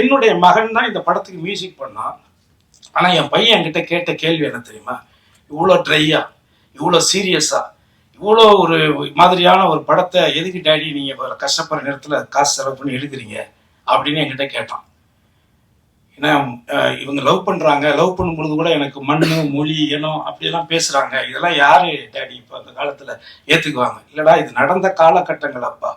என்னுடைய மகன் தான் இந்த படத்துக்கு மியூசிக் பண்ணான் ஆனால் என் பையன் என்கிட்ட கேட்ட கேள்வி என்ன தெரியுமா? இவ்வளோ ட்ரையா இவ்வளோ சீரியஸா இவ்வளோ ஒரு மாதிரியான ஒரு படத்தை எதுக்கு டேடி நீங்கள் கஷ்டப்படுற நேரத்தில் காசு செலவு பண்ணி எடுக்கிறீங்க? அப்படின்னு என்கிட்ட கேட்டான். ஏன்னா இவங்க லவ் பண்ணுறாங்க லவ் பண்ணும் பொழுது கூட எனக்கு மண்ணு மொழி இனம் அப்படியெல்லாம் பேசுகிறாங்க இதெல்லாம் யார் டேடி இப்போ அந்த காலத்தில் ஏற்றுக்குவாங்க இல்லைடா இது நடந்த காலகட்டங்கள் அப்பா.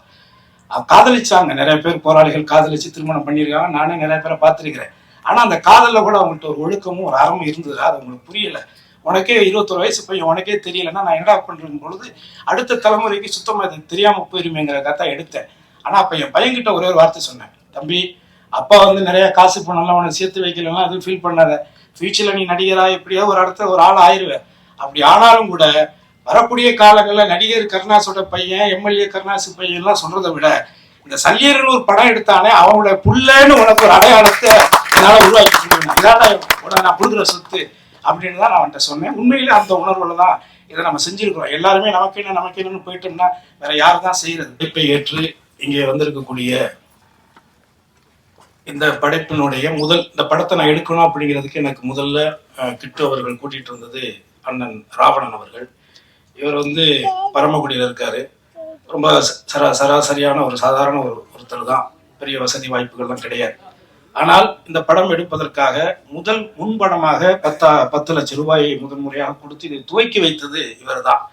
காதலிச்சாங்க. நிறைய பேர் போராளிகள் காதலிச்சு திருமணம் பண்ணியிருக்காங்க. நானே நிறைய பேரை பார்த்துருக்கிறேன். ஆனால் அந்த காதலில் கூட அவங்கள்ட்ட ஒரு ஒழுக்கமும் ஒரு அறமும் இருந்தது. அது அவங்களுக்கு புரியல. உனக்கே இருபத்தொரு வயசு பையன் உனக்கே தெரியலன்னா நான் என்னடா பண்றேன் பொழுது அடுத்த தலைமுறைக்கு சுத்தமாக இது தெரியாமல் போயிருமேங்கிற கதை எடுத்தேன். ஆனால் அப்போ என் பையன்கிட்ட ஒரே ஒரு வார்த்தை சொன்னேன். தம்பி அப்பா வந்து நிறைய காசு பண்ணலாம் உனக்கு சேர்த்து வைக்கலாம் அதுவும் ஃபீல் பண்ணாத. ஃபியூச்சரில் நீ நடிகரா எப்படியோ ஒரு இடத்துல ஒரு ஆள் ஆயிருவ. அப்படி ஆனாலும் கூட வரக்கூடிய காலங்களில் நடிகர் கருணாஸோட பையன் எம்எல்ஏ கருணாசு பையன் எல்லாம் சொல்றதை விட இந்த சல்லியர்னு ஒரு படம் எடுத்தானே அவனோட புள்ளன்னு உனக்கு ஒரு அடையாளத்தை என்னால் உருவாக்கி முடியும். இதான் நான் கொடுக்குற சொத்து அப்படின்னு தான் நான் அவன்கிட்ட சொன்னேன். உண்மையிலே அந்த உணர்வுல தான் இதை நம்ம செஞ்சிருக்கிறோம். எல்லாருமே நமக்கு என்ன நமக்கு என்னன்னு போயிட்டோம்னா வேற யார் தான் செய்யறது? படைப்பை ஏற்று இங்கே வந்திருக்கக்கூடிய இந்த படைப்பினுடைய முதல் இந்த படத்தை நான் எடுக்கணும் அப்படிங்கிறதுக்கு எனக்கு முதல்ல கிட்டு அவர்கள் கூட்டிகிட்டு இருந்தது அண்ணன் ராவணன் அவர்கள். இவர் வந்து பரமக்குடியில் இருக்காரு. ரொம்ப சரா சராசரியான ஒரு சாதாரண ஒரு ஒருத்தர் தான். பெரிய வசதி வாய்ப்புகள்லாம் கிடையாது. ஆனால் இந்த படம் எடுப்பதற்காக முதல் முன்படமாக பத்தா பத்து லட்சம் ரூபாயை முதன் முறையாக கொடுத்து இதை துவக்கி வைத்தது இவர் தான்.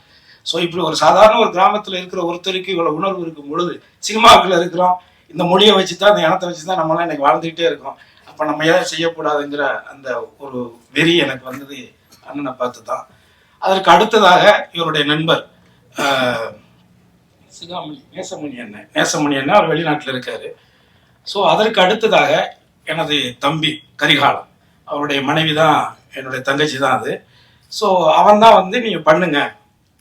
ஸோ இப்படி ஒரு சாதாரண ஒரு கிராமத்தில் இருக்கிற ஒருத்தருக்கு இவ்வளோ உணர்வு இருக்கும் பொழுது சினிமாவுக்குள்ள இருக்கிறோம். இந்த மொழியை வச்சு தான் இந்த இனத்தை வச்சு தான் நம்மளாம் இன்னைக்கு வாழ்ந்துகிட்டே இருக்கோம். அப்போ நம்ம ஏதாவது செய்யக்கூடாதுங்கிற அந்த ஒரு வெறி எனக்கு வந்தது அண்ணனை பார்த்து தான் அதற்கு அடுத்ததாக இவருடைய நண்பர் சிகாமணி நேசமணி அண்ணன் நேசமணி அண்ணன் அவர் வெளிநாட்டில் இருக்காரு. ஸோ அதற்கு அடுத்ததாக எனது தம்பி கரிகாலம் அவருடைய மனைவி தான் என்னுடைய தங்கச்சி தான் அது. ஸோ அவன் தான் வந்து நீங்கள் பண்ணுங்க.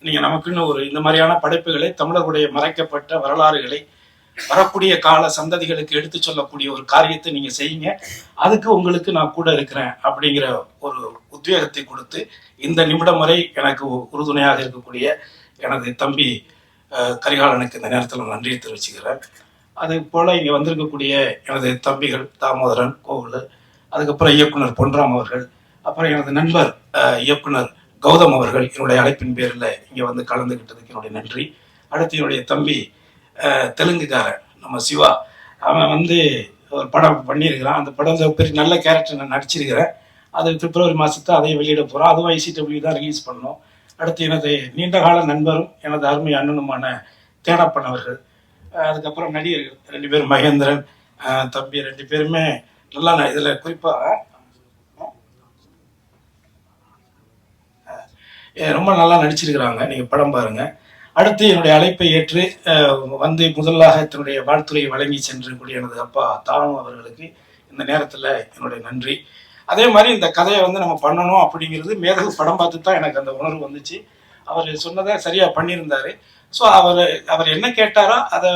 நீங்கள் நமக்குன்னு ஒரு இந்த மாதிரியான படைப்புகளை தமிழர்களுடைய மறைக்கப்பட்ட வரலாறுகளை வரக்கூடிய கால சந்ததிகளுக்கு எடுத்து சொல்லக்கூடிய ஒரு காரியத்தை நீங்கள் செய்யுங்க. அதுக்கு உங்களுக்கு நான் கூட இருக்கிறேன் அப்படிங்கிற ஒரு உத்வேகத்தை கொடுத்து இந்த நிமிடம் வரை எனக்கு உ- உறுதுணையாக இருக்கக்கூடிய எனது தம்பி கரிகாலனுக்கு இந்த நேரத்தில் நன்றியை தெரிவிச்சுக்கிறேன். அது போல் இங்கே வந்திருக்கக்கூடிய எனது தம்பிகள் தாமோதரன் கோவில் அதுக்கப்புறம் இயக்குனர் பொன்ராம் அவர்கள் அப்புறம் எனது நண்பர் இயக்குனர் கௌதம் அவர்கள் என்னுடைய அழைப்பின் பேரில் இங்கே வந்து கலந்துக்கிட்டதுக்கு என்னுடைய நன்றி. அடுத்து என்னுடைய தம்பி தெலுங்குக்காரன் நம்ம சிவா. அவன் வந்து ஒரு படம் பண்ணியிருக்கிறான். அந்த படம் பெரிய நல்ல கேரக்டர் நான் நடிச்சிருக்கிறேன். அது பிப்ரவரி மாதத்தை அதை வெளியிட போகிறோம் அதுவும் ஐசிடபிள்யூ தான் ரிலீஸ் பண்ணோம். அடுத்து எனது நீண்டகால நண்பரும் எனது அருமை அண்ணனுமான தேனப்பன் அவர்கள். அதுக்கப்புறம் நடிகர்கள் ரெண்டு பேரும் மகேந்திரன் தம்பி ரெண்டு பேருமே நல்லா நான் இதுல குறிப்பா அஹ் ரொம்ப நல்லா நடிச்சிருக்கிறாங்க. நீங்க படம் பாருங்க. அடுத்து என்னுடைய அழைப்பை ஏற்று அஹ், வந்து முதலாக தன்னுடைய வாழ்த்துறையை வழங்கி சென்றக்கூடிய எனது அப்பா தானு அவர்களுக்கு இந்த நேரத்துல என்னுடைய நன்றி. அதே மாதிரி இந்த கதையை வந்து நம்ம பண்ணணும் அப்படிங்கிறது மேதகு படம் பார்த்து தான் எனக்கு அந்த உணர்வு வந்துச்சு. அவர் சொன்னதை சரியாக பண்ணியிருந்தாரு. ஸோ அவர் அவர் என்ன கேட்டாரோ அதை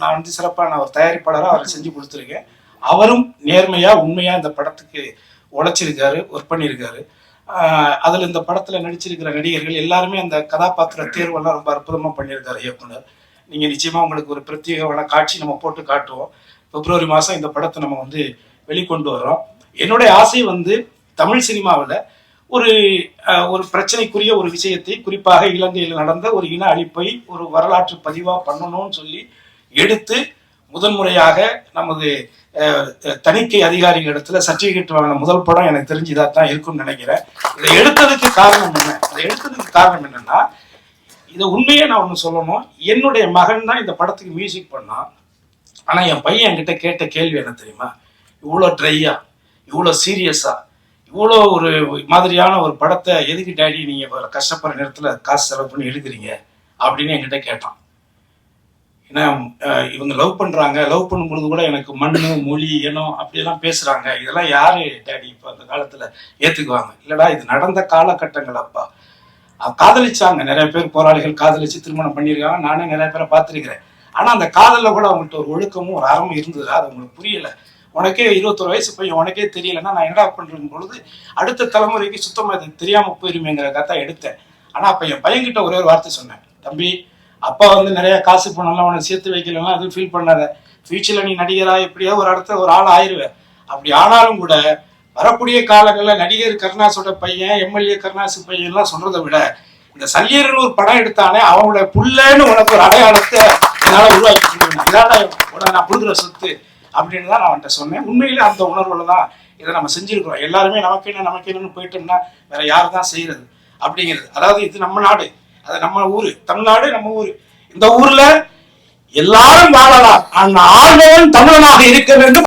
நான் வந்து சிறப்பான ஒரு தயாரிப்பாளராக அவர் செஞ்சு கொடுத்துருக்கேன். அவரும் நேர்மையாக உண்மையாக இந்த படத்துக்கு உழைச்சிருக்காரு ஒர்க் பண்ணியிருக்காரு. அதில் இந்த படத்தில் நடிச்சிருக்கிற நடிகர்கள் எல்லாருமே அந்த கதாபாத்திர தேர்வெல்லாம் ரொம்ப அற்புதமாக பண்ணியிருக்காரு இயக்குனர். நீங்கள் நிச்சயமாக உங்களுக்கு ஒரு பிரத்யேகமான காட்சி நம்ம போட்டு காட்டுவோம். பிப்ரவரி மாதம் இந்த படத்தை நம்ம வந்து வெளிக்கொண்டு வரோம் என்னுடைய ஆசை வந்து தமிழ் சினிமாவில் ஒரு ஒரு பிரச்சனைக்குரிய ஒரு விஷயத்தை குறிப்பாக இலங்கையில் நடந்த ஒரு இன அழிப்பை ஒரு வரலாற்று பதிவாக பண்ணணும்னு சொல்லி எடுத்து முதன்முறையாக நமது தணிக்கை அதிகாரிகள் இடத்துல சர்டிபிகேட் வாங்கின முதல் படம் எனக்கு தெரிஞ்சு இதாக தான் இருக்கும்னு நினைக்கிறேன். இதை எடுத்ததுக்கு காரணம் என்ன? இதை எடுத்ததுக்கு காரணம் என்னன்னா இதை உண்மையே நான் ஒன்று சொல்லணும். என்னுடைய மகன் தான் இந்த படத்துக்கு மியூசிக் பண்ணான். ஆனால் என் பையன் என்கிட்ட கேட்ட கேள்வி என்ன தெரியுமா? இவ்வளோ ட்ரையாக இவ்வளோ சீரியஸாக இவ்வளோ ஒரு மாதிரியான ஒரு படத்தை எதுக்கு டேடி நீங்கள் கஷ்டப்படுற நேரத்தில் காசு செலவு பண்ணி எழுதுறீங்க? அப்படின்னு என்கிட்ட கேட்டான். ஏன்னா இவங்க லவ் பண்ணுறாங்க லவ் பண்ணும் பொழுது கூட எனக்கு மண்ணு மொழி இனம் அப்படியெல்லாம் பேசுகிறாங்க இதெல்லாம் யார் டேடி இப்போ அந்த காலத்தில் ஏற்றுக்குவாங்க இல்லைடா இது நடந்த காலகட்டங்கள் அப்பா. காதலிச்சாங்க. நிறைய பேர் போராளிகள் காதலிச்சு திருமணம் பண்ணியிருக்காங்க. நானே நிறைய பேரை பார்த்துருக்கிறேன். ஆனால் அந்த காதலில் கூட அவங்கள்ட்ட ஒரு ஒழுக்கமும் ஒரு அறமும் இருந்தது? அது அவங்களுக்கு புரியலை. உனக்கே இருபத்தொரு வயசு பையன் உனக்கே தெரியலன்னா நான் என்னடா பண்றேன் பொழுது அடுத்த தலைமுறைக்கு சுத்தமா இது தெரியாம போயிருமேங்கிற கதை எடுத்தேன். ஆனா அப்ப என் பையன்கிட்ட ஒரே ஒரு வார்த்தை சொன்னேன். தம்பி அப்பா வந்து நிறைய காசு பண்ணலாம் உனக்கு சேர்த்து வைக்கலாம் அதுவும் ஃபீல் பண்ணாத. ஃபியூச்சர்ல நீ நடிகரா எப்படியாவது ஒரு அடுத்த ஒரு ஆள் ஆயிருவ. அப்படி ஆனாலும் கூட வரக்கூடிய காலங்களில் நடிகர் கருணாஸோட பையன் எம்எல்ஏ கருணாசு பையன்லாம் சொல்றதை விட இந்த சல்லியர்னு ஒரு படம் எடுத்தானே அவனோட புள்ளன்னு உனக்கு ஒரு அடையாளத்தை என்னால உருவாக்கி கொடுக்கணும். இதாடா நான் கொடுக்குற சொத்து. அப்படின்னு தான் நான் அவன்கிட்ட சொன்னேன். உண்மையில அந்த உணர்வுல தான் இதை நம்ம செஞ்சிருக்கிறோம். எல்லாருமே நமக்கு என்ன நமக்கு என்னன்னு போயிட்டோம்னா வேற யார் தான் செய்யறது? அப்படிங்கிறது. அதாவது இது நம்ம நாடு. அது நம்ம ஊரு. தமிழ்நாடு நம்ம ஊரு. இந்த ஊர்ல எல்லாரும் வாழலாம். ஆனா ஆழ்வன் தமிழனாக இருக்க வேண்டும்.